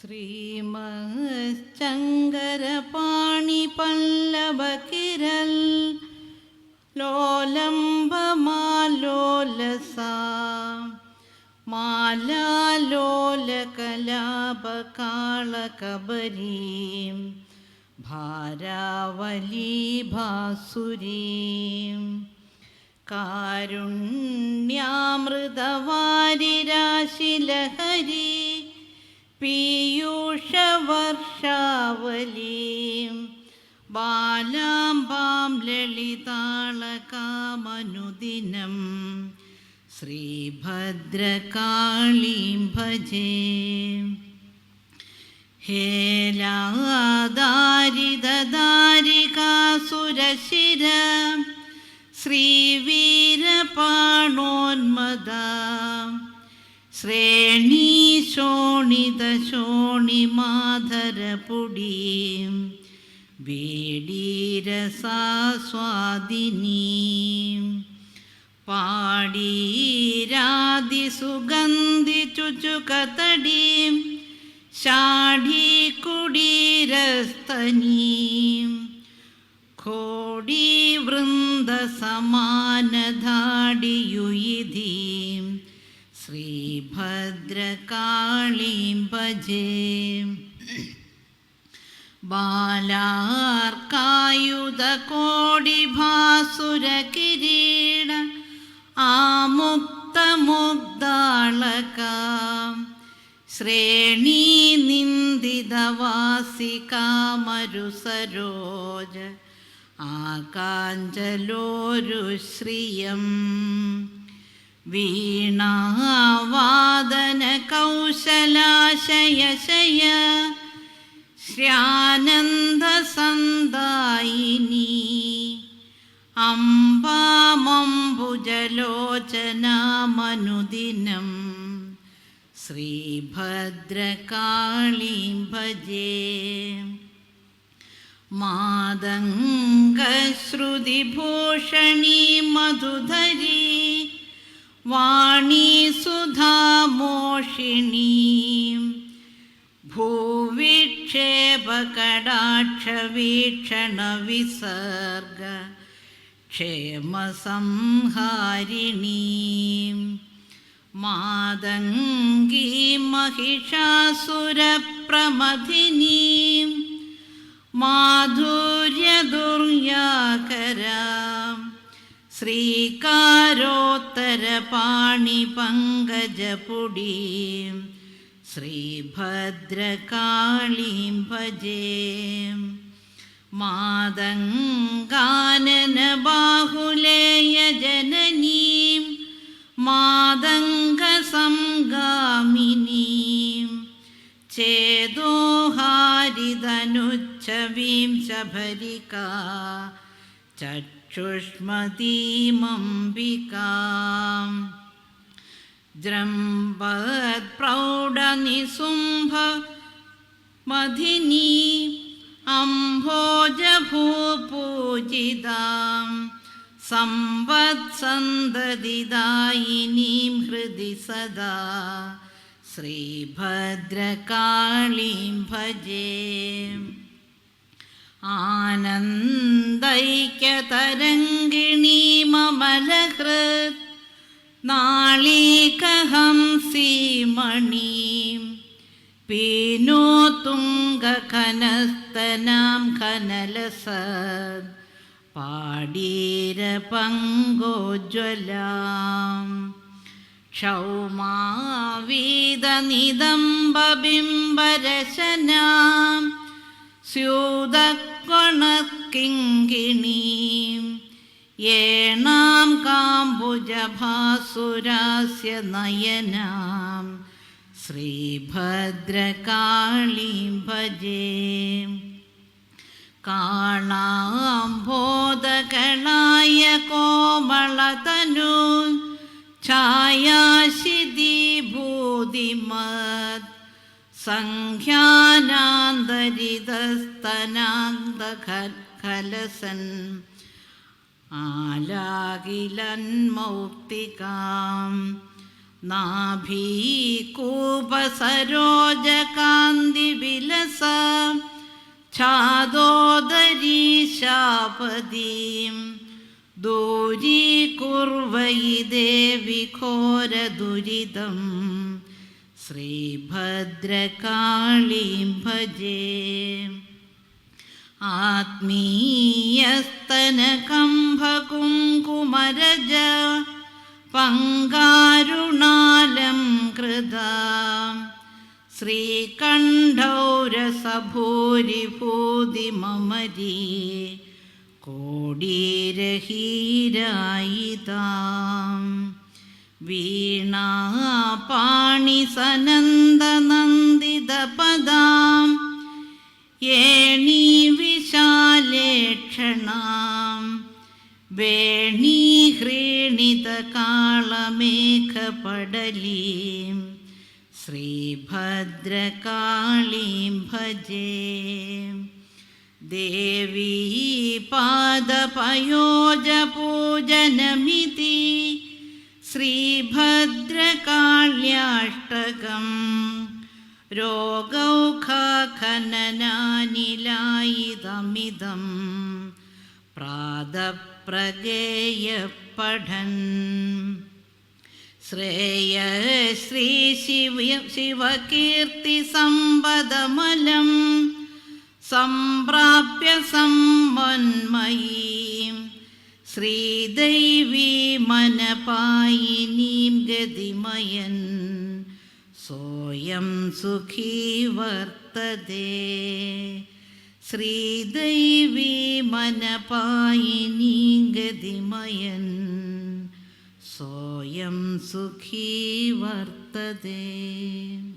ശ്രീമശ്ചങ്കരപാണി പല്ലവകിരൽ ലോലംബമാലോലസാ മാലാലോലകലാപകാളകബരീം ഭാരാവലീ ഭാസുരീം കാരുണ്യാമൃതവാരിരാശിലഹരി പീയൂഷവർഷാവലീം. ബാലാംബാം ലളിതാളകാമനുദിനം. ശ്രീഭദ്രകാളീം ഭജേ. ഹേലാദാരിദാരികാസുരശിര ശ്രീവീരപാണോന്മദ. ശ്രേണീശോണിതശോണിമാധരപുടീം വേടീരസാസ്വാദിനീം. ഷാഢീ ഷാഢീകുടീരസ്തനീം കോടീവൃന്ദസമാനധാടിയുയിധീം ശ്രീഭദ്രകാളീം ഭജേ ബാലാർക്കായുധകോടിഭാസുരകിരീട ആമുക്തമുഗ്ദാളകാം ശ്രേണീ നിന്ദിതവാസികാമരുസരോജ. ആകാഞ്ചലോരുശ്രിയം. വീണാവാദന കൗശലാശയശയ ശ്രാനന്ദസന്ദായിനി അംബാമംബുജലോചനാമനുദിനം ശ്രീഭദ്രകാളീം ഭജേ മാതംഗശ്രുതിഭൂഷണി മധുധരീ സുധാമോഷിണീം ഭൂവിക്ഷേപകടാക്ഷവീക്ഷണവിസർഗ ക്ഷേമസംഹാരിണീം മാതംഗീ महिषासुरप्रमथिनीं माधुर्यदुर्याकरां श्रीकारोत्तरपाणिपङ्कजपुडीं श्रीभद्रकाळीं भजे मादङ्गाननबाहुलेयजननीं मादङ्गसङ्गामिनीं चेदोहारिदनुच्छवीं शबरिका ചുഷ്മതീമംബികാം. ദ്രംബത്പ്രൗഢനിസുംഭ മധിനീ അംഭോജഭൂപൂജിതാം. സംവത്സന്തതിദായിനീം ഹൃദി സദാ. ശ്രീഭദ്രകാളീം ഭജേ. भजे आनन्दैक्यतरङ्गिणीममलहृत् नाळीकहंसीमणीं पीनोतुङ्गखनस्तनां खनलसद् സ്യൂതക്കൊണക്കിങ്കിണി. ഏണാം കാംബുജഭാസുരാസ്യ നയനാം ശ്രീഭദ്രകാളീം ഭജേ കാണാംബോധകളായ കോമളതനു ഛായാശിതി ഭൂതിമത് സംഖ്യാനാന്തരിതസ്തനാന്തകലസൻ ആലാകിലന്മൗക്തികാം നാഭീകൂപസരോജകാന്തി വിലസ ഛാദോദരീശാപദീം ദൂരീകുർവയി ദേവി ഘോരദുരിതം ശ്രീഭദ്രകാളീം ഭജേ. ആത്മീയസ്തനകംഭകുങ്കുമരജ പങ്കാരുണാലം കൃത. ശ്രീകണ്ഠൗരസഭൂരിഭൂതി മമരീ കോടീരഹീരായിതാം വീണാപാണിസനന്ദനന്ദിതപദാം. ഏണീ വിശാലേക്ഷണാം വേണീഹ്രീണിതകാളമേഘപടലീം. ശ്രീഭദ്രകാളീം ഭജേ. ദേവീ പാദപയോജപൂജനമിതി ശ്രീഭദ്രകാള്യാഷ്ടകം. രോഗൗഖനനാനിലായിതമിതം പ്രാതപ്രഗേയപഠൻ ശ്രേയ ശ്രീ ശ്രീദൈവീ മനപായിനീം ഗതിമയൻ. സോയം സുഖീ വർത്തതേ. ശ്രീദൈവീ മനപായിനീം ഗതിമയൻ. സോയം സുഖീ വർത്തതേ.